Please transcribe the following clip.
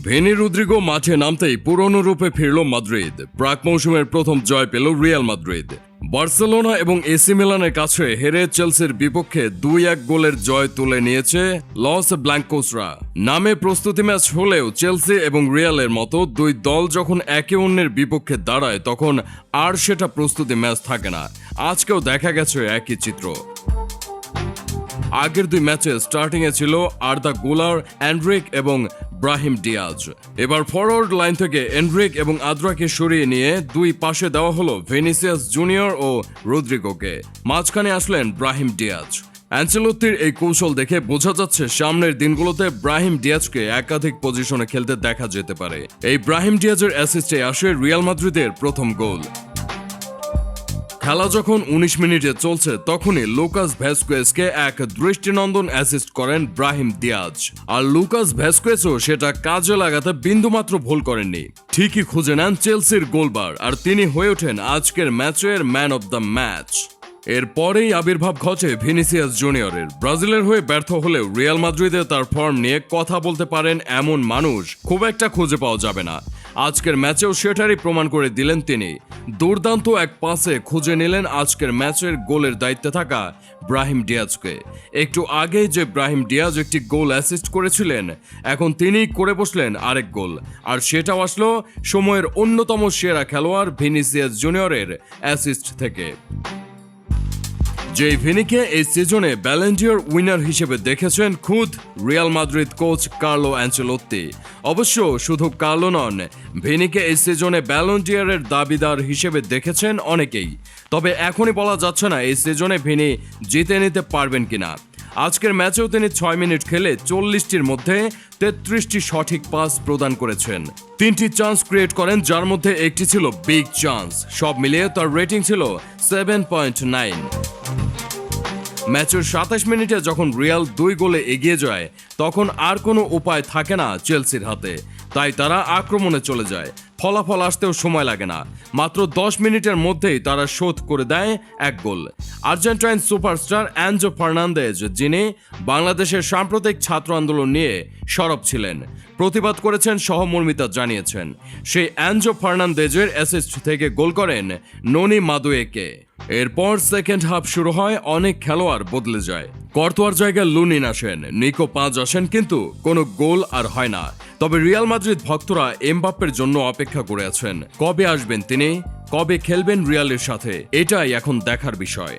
ভেনি Rodrygo মাঠে নামতেই পুরনো রূপে ফিরল মাদ্রিদ। প্রাক মৌসুমের প্রথম জয় পেল রিয়াল মাদ্রিদ। বার্সেলোনা এবং এসি মিলানের কাছে হেরে চেলসির বিপক্ষে দুই এক গোলের জয় তুলে নিয়েছে লস ব্ল্যাঙ্কোসরা। নামে প্রস্তুতি ম্যাচ হলেও চেলসি এবং রিয়ালের মতো দুই দল যখন একে অন্যের বিপক্ষে দাঁড়ায়, তখন আর সেটা প্রস্তুতি ম্যাচ থাকে না। আজকেও দেখা গেছে একই চিত্র। আগের দুই ম্যাচে স্টার্টিং এ ছিল আর্দা গোলার অ্যান্ড্রিক এবং ব্রাহিম ডিয়াজ। এবার ফরওয়ার্ড লাইন থেকে এন্ড্রিক এবং আদ্রাকে সরিয়ে নিয়ে দুই পাশে দেওয়া হলো ভেনিসিয়াস জুনিয়র ও রদ্রিগোকে। মাঝখানে আসলেন ব্রাহিম ডিয়াজ। অ্যাঞ্চেলোত্তির এই কৌশল দেখে বোঝা যাচ্ছে সামনের দিনগুলোতে ব্রাহিম ডিয়াজকে একাধিক পজিশনে খেলতে দেখা যেতে পারে। এই ব্রাহিম ডিয়াজের অ্যাসিস্টে আসে রিয়াল মাদ্রিদের প্রথম গোল। খেলা যখন ১৯ মিনিটে চলছে, তখনই লুকাস ভ্যাসকুয়েসকে এক দৃষ্টিনন্দন অ্যাসিস্ট করেন ব্রাহিম দিয়াজ। আর লুকাস ভ্যাসকুয়েসও সেটা কাজে লাগাতে বিন্দুমাত্র ভুল করেননি। ঠিকই খুঁজে নেন চেলসির গোলবার, আর তিনি হয়ে ওঠেন আজকের ম্যাচের ম্যান অব দ্য ম্যাচ। এরপরেই আবির্ভাব ঘটে ভিনিসিয়াস জুনিয়রের। ব্রাজিলের হয়ে ব্যর্থ হলেও রিয়াল মাদ্রিদে তার ফর্ম নিয়ে কথা বলতে পারেন এমন মানুষ খুব একটা খুঁজে পাওয়া যাবে না। আজকের ম্যাচেও সেটারই প্রমাণ করে দিলেন তিনি। দুর্দান্ত এক পাসে খুঁজে নিলেন আজকের ম্যাচের গোলের দায়িত্বে থাকা ব্রাহিম ডিয়াজকে। একটু আগেই যে ব্রাহিম ডিয়াজ একটি গোল অ্যাসিস্ট করেছিলেন, এখন তিনি করে বসলেন আরেক গোল। আর সেটাও আসলো সময়ের অন্যতম সেরা খেলোয়াড় ভিনিসিয়াস জুনিয়রের অ্যাসিস্ট থেকে। যে ভিনিকে এই সিজনে ব্যালেন্ডিয়র উইনার হিসেবে দেখেছেন খুদ Real Madrid coach Carlo Ancelotti অবশ্য শুধু কার্লো নন ভিনিকে এই সিজনে ব্যালেন্ডিয়ারের দাবিদার হিসেবে দেখেছেন অনেকেই। তবে এখনই বলা যাচ্ছে না এই সিজনে ভিনি জিতে নিতে পারবেন কিনা। আজকের ম্যাচেও তিনি ছয় মিনিট খেলে চল্লিশটির মধ্যে তেত্রিশটি সঠিক পাস প্রদান করেছেন। তিনটি চান্স ক্রিয়েট করেন, যার মধ্যে একটি ছিল বিগ চান্স সব মিলিয়ে তার রেটিং ছিল সেভেন পয়েন্ট নাইন ম্যাচের সাতাশ মিনিটে যখন রিয়াল দুই গোলে এগিয়ে যায়, তখন আর কোনো উপায় থাকে না চেলসির হাতে। তাই তারা আক্রমণে চলে যায়। ফলাফল আসতেও সময় লাগে না। মাত্র দশ মিনিটের মধ্যেই তারা শোধ করে দেয় এক goal. Argentine superstar Enzo Fernandez, যিনি বাংলাদেশের সাম্প্রতিক ছাত্র আন্দোলন নিয়ে সরব ছিলেন, প্রতিবাদ করেছেন সহমর্মিতা জানিয়েছেন। সেই অ্যাঞ্জো ফার্নান্দেজের অ্যাসিস্ট থেকে গোল করেন ননি মাদুয়েকে। এরপর সেকেন্ড হাফ শুরু হয়, অনেক খেলোয়াড় বদলে যায়। কর্তোয়ার জায়গায় লুনিন আসেন, নিকো পাঁচ আসেন, কিন্তু কোনো গোল আর হয় না। তবে রিয়াল মাদ্রিদ ভক্তরা এমবাপ্পের জন্য অপেক্ষা করে আছেন। কবে আসবেন তিনি? কবে খেলবেন রিয়ালের সাথে? এটাই এখন দেখার বিষয়।